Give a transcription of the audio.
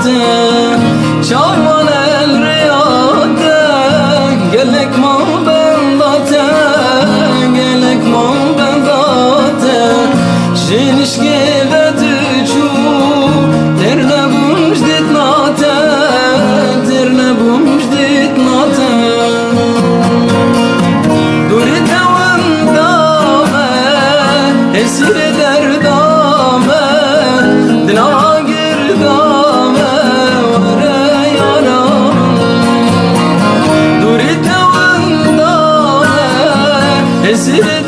date Çaman el riyade. Gelek mo ben date Gelek mo ben date Jinişke ve tüçü Terne bumş dit nate Terne bumş dit nate. Duri tevendame Esir Duri tevendame Esir derdame